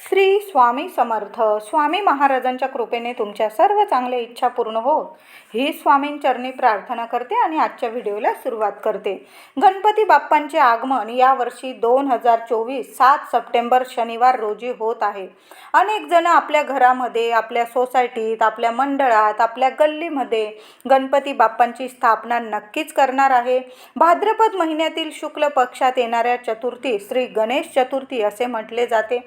श्री स्वामी समर्थ. स्वामी महाराजांच्या कृपेने तुमच्या सर्व चांगल्या इच्छा पूर्ण हो ही स्वामींचरणी प्रार्थना करते आणि आजच्या व्हिडिओला सुरुवात करते. गणपती बाप्पांचे आगमन यावर्षी दोन हजार चोवीस सात सप्टेंबर शनिवार रोजी होत आहे. अनेक जण आपल्या घरामध्ये आपल्या सोसायटीत आपल्या मंडळात आपल्या गल्लीमध्ये गणपती बाप्पांची स्थापना नक्कीच करणार आहे. भाद्रपद महिन्यातील शुक्ल पक्षात येणाऱ्या चतुर्थी श्री गणेश चतुर्थी असे म्हटले जाते.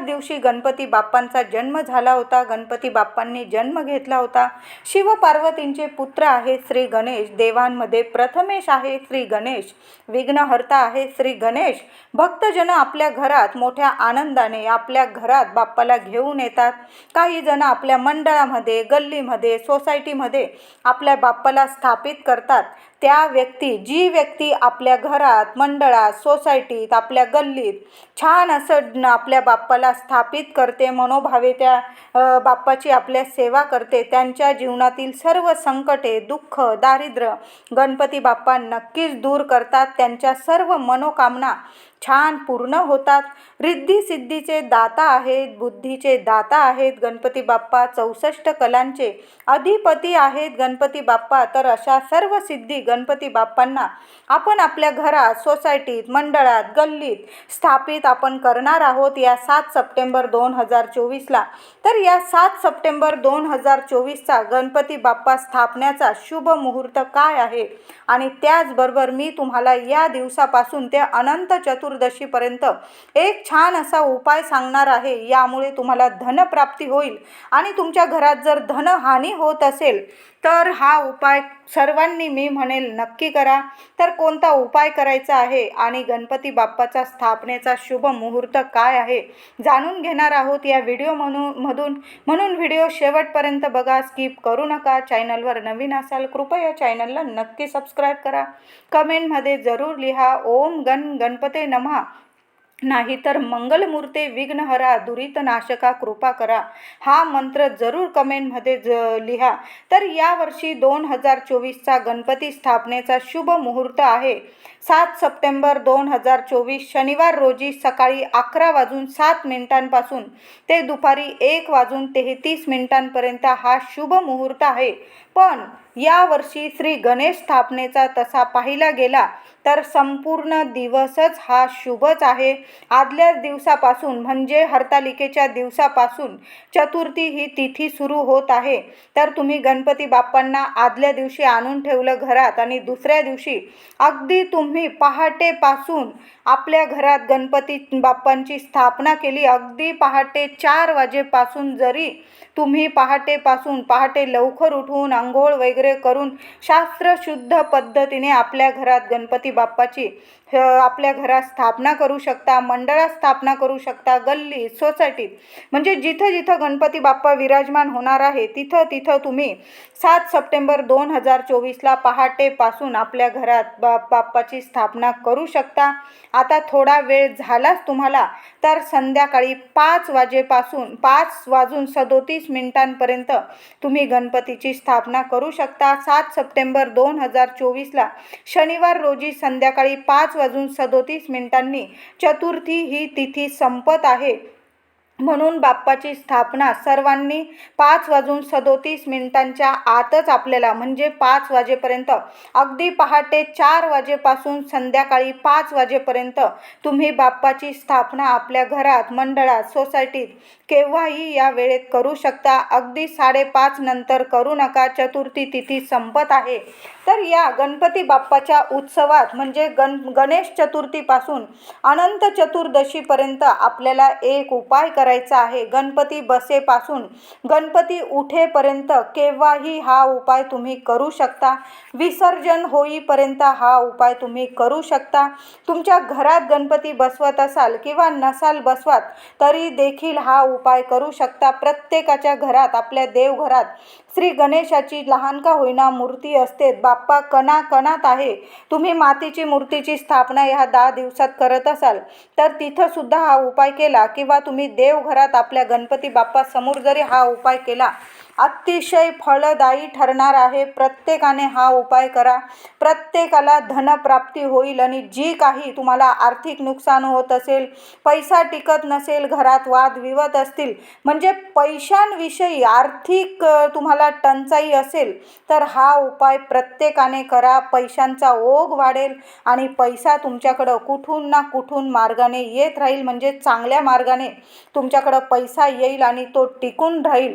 याच दिवशी गणपती बाप्पांचा जन्म झाला होता. गणपती बाप्पांनी जन्म घेतला होता. शिवपार्वतींचे पुत्र आहे श्री गणेश. देवांमध्ये प्रथमेश आहे श्री गणेश. विघ्नहर्ता आहे श्री गणेश. भक्तजन आपल्या घरात मोठ्या आनंदाने आपल्या घरात बाप्पाला घेऊन येतात. काही जण आपल्या मंडळामध्ये गल्लीमध्ये सोसायटीमध्ये आपल्या बाप्पाला स्थापित करतात. त्या व्यक्ती जी व्यक्ती आपल्या घरात मंडळात सोसायटीत आपल्या गल्लीत छान असं आपल्या बाप्पाला स्थापित करते मनोभावे त्या बाप्पाची आपल्या सेवा करते त्यांच्या जीवनातील सर्व संकटे दुःख दारिद्र्य गणपती बाप्पा नक्कीच दूर करतात. त्यांच्या सर्व मनोकामना छान पूर्ण होतात. रिद्धी सिद्धीचे दाता आहेत बुद्धीचे दाता आहेत गणपती बाप्पा चौसष्ट कलांचे अधिपती आहेत गणपती बाप्पा. तर अशा सर्व सिद्धी गणपती बाप्पांना आपण आपल्या घरात सोसायटीत मंडळात गल्लीत स्थापित आपण करणार आहोत या सात सप्टेंबर दोन हजार चोवीसला. तर या सात सप्टेंबर दोन हजार चोवीसचा गणपती बाप्पा स्थापण्याचा शुभ मुहूर्त काय आहे? आणि त्याचबरोबर मी तुम्हाला या दिवसापासून ते अनंत चतुर्दशीपर्यंत एक छान असा उपाय सांगणार आहे. यामुळे तुम्हाला धनप्राप्ती होईल. आणि तुमच्या घरात जर धनहानी होत असेल तर हा उपाय सर्वांनी मी म्हणेल नक्की करा. तर कोणता उपाय करायचा आहे आणि गणपती बाप्पाचा स्थापनेचा शुभ मुहूर्त काय आहे जाणून घेणार आहोत या व्हिडिओ म्हणून मधून. म्हणून व्हिडिओ शेवटपर्यंत बघा स्किप करू नका. चॅनलवर नवीन असाल कृपया चॅनलला नक्की सबस्क्राईब करा. कमेंटमध्ये जरूर लिहा. ओम गण गणपते नम. नाहीतर मंगलमूर्ते विघ्नहरा दुरितनाशका कृपा करा. हा मंत्र जरूर कमेंटमध्ये ज लिहा. तर यावर्षी दोन हजार चोवीसचा गणपती स्थापनेचा शुभ मुहूर्त आहे. सात सप्टेंबर दोन हजार चोवीस शनिवार रोजी सकाळी अकरा वाजून सात मिनिटांपासून ते दुपारी एक वाजून तेहतीस मिनिटांपर्यंत हा शुभ मुहूर्त आहे. पण यावर्षी श्री गणेश स्थापनेचा तसा पाहिला गेला तर संपूर्ण दिवसच हा शुभच आहे. आदल्या दिवसापासून म्हणजे हरतालिकेच्या दिवसापासून चतुर्थी ही तिथी सुरू होत आहे. तर तुम्ही गणपती बाप्पांना आदल्या दिवशी आणून ठेवलं घरात आणि दुसऱ्या दिवशी अगदी तुम तुम्ही पहाटेपासून आपल्या घरात गणपती बाप्पांची स्थापना केली. अगदी पहाटे चार वाजेपासून जरी तुम्ही पहाटेपासून पहाटे लवकर उठून आंघोळ वगैरे करून शास्त्रशुद्ध पद्धतीने आपल्या घरात गणपती बाप्पाची आपल्या घरात स्थापना करू शकता मंडळात स्थापना करू शकता गल्ली सोसायटीत म्हणजे जिथं जिथं गणपती बाप्पा विराजमान होणार आहे तिथं तिथं तुम्ही सात सप्टेंबर दोन हजार चोवीसला पहाटेपासून आपल्या घरात बा बाप्पाची स्थापना करू शकता. आता थोडा वेळ झालाच तुम्हाला तर संध्याकाळी पाच वाजेपासून पाच वाजून सदोतीस मिनिटांपर्यंत तुम्ही गणपतीची स्थापना करू शकता. सात सप्टेंबर दोन हजार चोवीसला शनिवार रोजी संध्याकाळी पाच वाजून सदोतीस मिनिटांनी चतुर्थी ही तिथी संपत आहे. म्हणून बाप्पाची स्थापना सर्वांनी पाच वाजून सदोतीस मिनिटांच्या आतच आपल्याला म्हणजे पाच वाजेपर्यंत. अगदी पहाटे चार वाजेपासून संध्याकाळी पाच वाजेपर्यंत तुम्ही बाप्पाची स्थापना आपल्या घरात मंडळात सोसायटीत केव्हाही या वेळेत करू शकता. अगदी साडेपाच नंतर करू नका चतुर्थी तिथी संपत आहे. तर या गणपती बाप्पाच्या उत्सवात म्हणजे गण गणेश चतुर्थीपासून अनंत चतुर्दशीपर्यंत आपल्याला एक उपाय करायचा आहे. गणपती बसेपासून गणपती उठेपर्यंत केव्हाही हा उपाय तुम्ही करू शकता. विसर्जन होईपर्यंत हा उपाय तुम्ही करू शकता. तुमच्या घरात गणपती बसवत असाल किंवा नसाल बसवत तरी देखील हा उपाय करू शकता. प्रत्येकाच्या घरात आपल्या देवघरात श्री गणेशाची लहान का होईना मूर्ती असते. बाप्पा कणा कणात आहे. तुम्ही मातीची मूर्तीची स्थापना ह्या दहा दिवसात करत असाल तर तिथं सुद्धा हा उपाय केला किंवा तुम्ही देव देवघरात आपल्या गणपती बाप्पा समोर जरी हा उपाय केला अतिशय फलदायी ठरणार आहे. प्रत्येकाने हा उपाय करा. प्रत्येकाला धनप्राप्ती होईल आणि जी काही तुम्हाला आर्थिक नुकसान होत असेल पैसा टिकत नसेल घरात वादविवाद असतील म्हणजे पैशांविषयी आर्थिक तुम्हाला टंचाई असेल तर हा उपाय प्रत्येकाने करा. पैशांचा ओघ वाढेल आणि पैसा तुमच्याकडं कुठून ना कुठून मार्गाने येत राहील म्हणजे चांगल्या मार्गाने तुमच्याकडं पैसा येईल आणि तो टिकून राहील.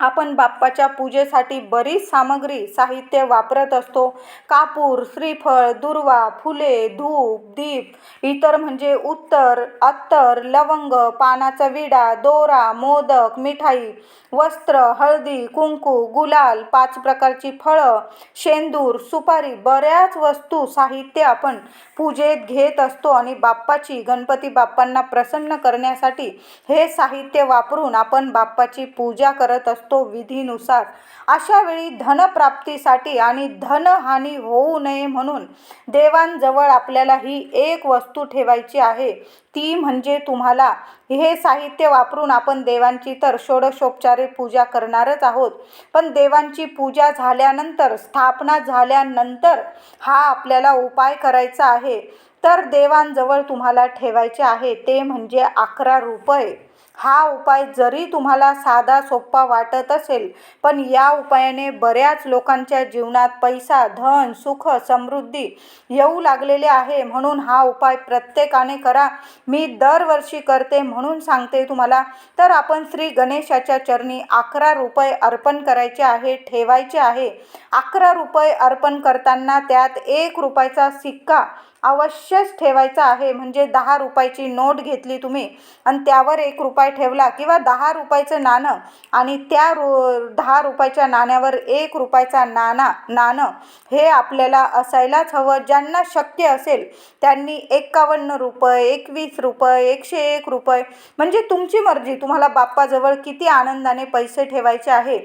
आपण बाप्पाच्या पूजेसाठी बरीच सामग्री साहित्य वापरत असतो. कापूर श्रीफळ दुर्वा फुले धूप दीप इतर म्हणजे उत्तर अत्तर लवंग पानाचा विडा दोरा मोदक मिठाई वस्त्र हळदी कुंकू गुलाल पाच प्रकारची फळं शेंदूर सुपारी बऱ्याच वस्तू साहित्य आपण पूजेत घेत असतो आणि बाप्पाची गणपती बाप्पांना प्रसन्न करण्यासाठी हे साहित्य वापरून आपण बाप्पाची पूजा करत असतो. विधीनुसार. अशा वेळी धनप्राप्तीसाठी आणि धनहानी होऊ नये म्हणून देवांजवळ आपल्याला ही एक वस्तू ठेवायची आहे. ती म्हणजे तुम्हाला. हे साहित्य वापरून आपण देवांची तर षोडशोपचारे पूजा करणारच आहोत. पण देवांची पूजा झाल्यानंतर स्थापना झाल्यानंतर हा आपल्याला उपाय करायचा आहे. तर देवांजवळ तुम्हाला ठेवायचे आहे ते म्हणजे अकरा रुपये. हा उपाय जरी तुम्हाला साधा सोपा वाटत असेल पण या उपायाने बऱ्याच लोकांच्या जीवनात पैसा धन सुख समृद्धी येऊ लागलेले आहे. म्हणून हा उपाय प्रत्येकाने करा. मी दरवर्षी करते म्हणून सांगते तुम्हाला. तर आपण श्री गणेशाच्या चरणी अकरा रुपये अर्पण करायचे आहे ठेवायचे आहे. अकरा रुपये अर्पण करताना त्यात एक रुपयाचा सिक्का अवश्यच ठेवायचा आहे. म्हणजे दहा रुपयाची नोट घेतली तुम्ही आणि त्यावर एक रुपये ठेवला किंवा दहा रुपयाचं नाणं आणि त्या रु दहा रुपयाच्या नाण्यावर एक रुपयाचा नाणा नाणं हे आपल्याला असायलाच हवं. ज्यांना शक्य असेल त्यांनी एक्कावन्न रुपये एकवीस रुपये एकशे एक रुपये म्हणजे तुमची मर्जी. तुम्हाला बाप्पाजवळ किती आनंदाने पैसे ठेवायचे आहे.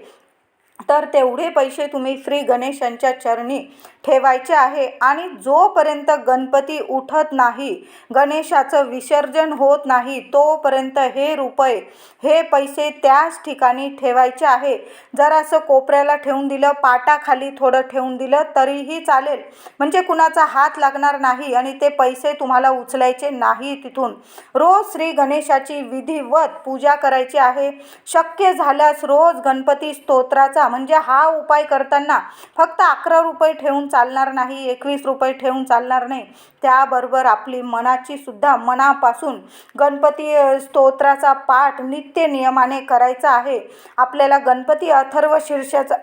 तर तेवढे पैसे तुम्ही श्री गणेशांच्या चरणी ठेवायचे आहे. आणि जोपर्यंत गणपती उठत नाही गणेशाचं विसर्जन होत नाही तोपर्यंत हे रुपये हे पैसे त्याच ठिकाणी ठेवायचे आहे. जरासं कोपऱ्याला ठेवून दिलं पाटाखाली थोडं ठेवून दिलं तरीही चालेल. म्हणजे कुणाचा हात लागणार नाही आणि ते पैसे तुम्हाला उचलायचे नाही तिथून. रोज श्री गणेशाची विधिवत पूजा करायची आहे. शक्य झाल्यास रोज गणपती स्तोत्राचा म्हणजे हा उपाय करताना फक्त अकरा रुपये ठेवून चालणार नाही एकवीस रुपये ठेवून चालणार नाही. त्याबरोबर आपली मनाची सुद्धा मनापासून गणपती स्तोत्राचा पाठ नित्य नियमाने करायचा आहे. आपल्याला गणपती अथर्व शीर्षाचा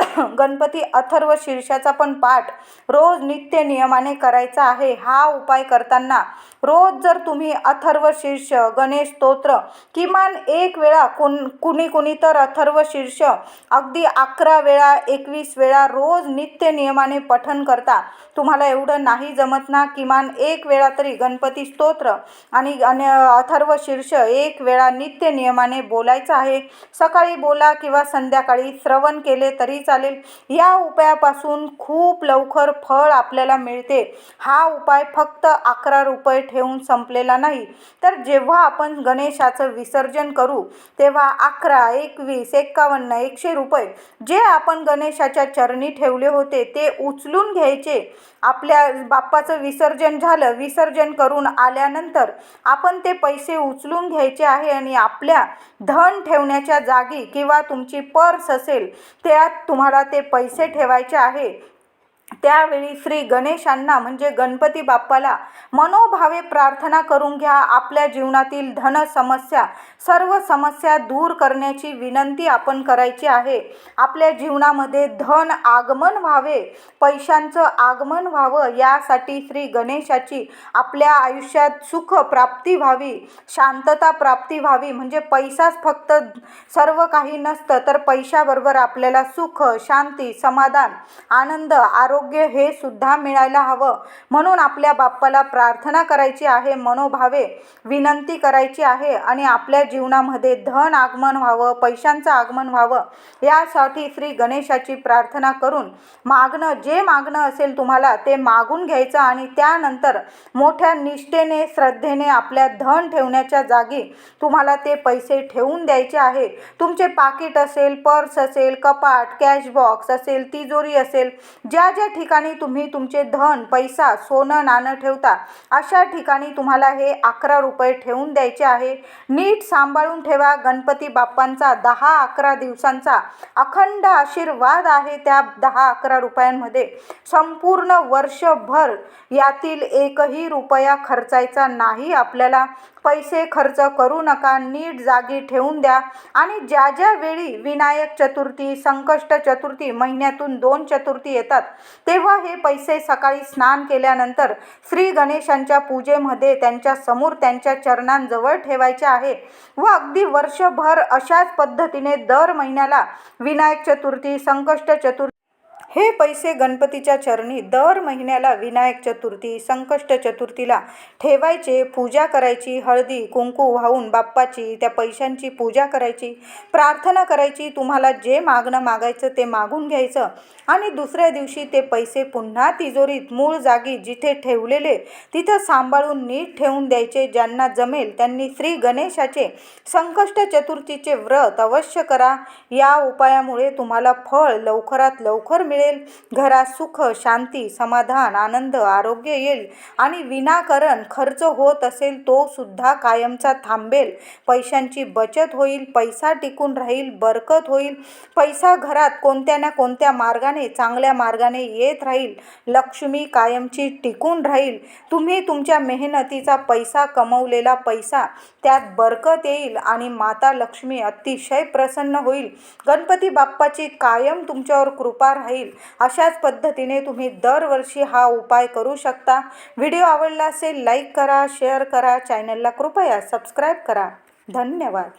गणपती अथर्व शीर्षाचा पण पाठ रोज नित्य नियमाने करायचा आहे. हा उपाय करताना रोज जर तुम्ही अथर्व शीर्ष गणेश स्तोत्र किमान एक वेळा कुण कुणी कुणी तर अथर्व शीर्ष अगदी अकरा वेळा एकवीस वेळा रोज नित्य नियमाने पठन करता तुम्हाला एवढं नाही जमत ना. किमान एक वेळा तरी गणपती स्तोत्र आणि आणि अथर्व शीर्ष एक वेळा नित्य नियमाने बोलायचं आहे. सकाळी बोला किंवा संध्याकाळी श्रवण केले तरी चालेल. या उपायापासून खूप लवकर फळ आपल्याला मिळते. हा उपाय फक्त अकरा रुपये ठेवून संपलेला नाही. तर जेव्हा आपण गणेशाचं विसर्जन करू तेव्हा अकरा एकवीस एक्कावन्न एकशे रुपये जे आपण गणेशाच्या चरणी ठेवले होते ते उचलून घ्यायचे. आपल्या बाप्पाचं विसर्जन झालं विसर्जन करून आल्यानंतर आपण ते पैसे उचलून घ्यायचे आहे आणि आपल्या धन ठेवण्याच्या जागी किंवा तुमची पर्स असेल त्यात तुम्हाला ते पैसे ठेवायचे आहे. त्यावेळी श्री गणेशांना म्हणजे गणपती बाप्पाला मनोभावे प्रार्थना करून घ्या. आपल्या जीवनातील धन समस्या सर्व समस्या दूर करण्याची विनंती आपण करायची आहे. आपल्या जीवनामध्ये धन आगमन व्हावे पैशांचं आगमन व्हावं यासाठी श्री गणेशाची आपल्या आयुष्यात सुख प्राप्ती व्हावी शांतता प्राप्ती व्हावी. म्हणजे पैसाच फक्त सर्व काही नसतं तर पैशाबरोबर आपल्याला सुख शांती समाधान आनंद आरोग्य आरोग्य हे सुद्धा मिळायला हवं. म्हणून आपल्या बाप्पाला प्रार्थना करायची आहे मनोभावे विनंती करायची आहे आणि आपल्या जीवनामध्ये धन आगमन व्हावं पैशांचं आगमन व्हावं यासाठी श्री गणेशाची प्रार्थना करून मागणं जे मागणं असेल तुम्हाला ते मागून घ्यायचं आणि त्यानंतर मोठ्या निष्ठेने श्रद्धेने आपल्या धन ठेवण्याच्या जागी तुम्हाला ते पैसे ठेवून द्यायचे आहे तुमचे पाकिट असेल पर्स असेल कपाट कॅश बॉक्स असेल तिजोरी असेल ज्या ज्या ठिकाणी तुम्ही तुमचे धन पैसा सोनं नाणं ठेवता अशा ठिकाणी तुम्हाला हे अकरा रुपये ठेवून द्यायचे आहे. नीट सांभाळून ठेवा. गणपती बाप्पांचा दहा अकरा दिवसांचा अखंड आशीर्वाद आहे त्या दहा अकरा रुपयांमध्ये. संपूर्ण वर्षभर यातील एकही रुपया खर्चायचा नाही आपल्याला. पैसे खर्च करू नका. नीट जागी ठेवून द्या. आणि ज्या ज्या वेळी विनायक चतुर्थी संकष्ट चतुर्थी महिन्यातून दोन चतुर्थी येतात तेव्हा हे पैसे सकाळी स्नान केल्यानंतर श्री गणेशांच्या पूजेमध्ये त्यांच्यासमोर त्यांच्या चरणांजवळ ठेवायचे आहे व अगदी वर्षभर अशाच पद्धतीने दर महिन्याला विनायक चतुर्थी संकष्ट चतुर्थी हे पैसे गणपतीच्या चरणी दर महिन्याला विनायक चतुर्थी संकष्ट चतुर्थीला ठेवायचे पूजा करायची हळदी कुंकू वाहून बाप्पाची त्या पैशांची पूजा करायची प्रार्थना करायची तुम्हाला जे मागणं मागायचं ते मागून घ्यायचं आणि दुसऱ्या दिवशी ते पैसे पुन्हा तिजोरीत मूळ जागी जिथे ठेवलेले तिथं सांभाळून नीट ठेवून द्यायचे ज्यांना जमेल त्यांनी श्री गणेशाचे संकष्ट चतुर्थीचे व्रत अवश्य करा. या उपायामुळे तुम्हाला फळ लवकरात लवकर मिळेल. मिळेल घरात सुख शांती समाधान आनंद आरोग्य येईल आणि विनाकारण खर्च होत असेल तो सुद्धा कायमचा थांबेल. पैशांची बचत होईल पैसा टिकून राहील बरकत होईल. पैसा घरात कोणत्या ना कोणत्या मार्गाने चांगल्या मार्गाने येत राहील. लक्ष्मी कायमची टिकून राहील. तुम्ही तुमच्या मेहनतीचा पैसा कमवलेला पैसा त्यात बरकत येईल आणि माता लक्ष्मी अतिशय प्रसन्न होईल. गणपती बाप्पाची कायम तुमच्यावर कृपा राहील. अशाच पद्धतीने तुम्ही दरवर्षी हा उपाय करू शकता. व्हिडिओ आवडला असेल लाईक करा शेअर करा. चॅनलला कृपया सबस्क्राईब करा. धन्यवाद.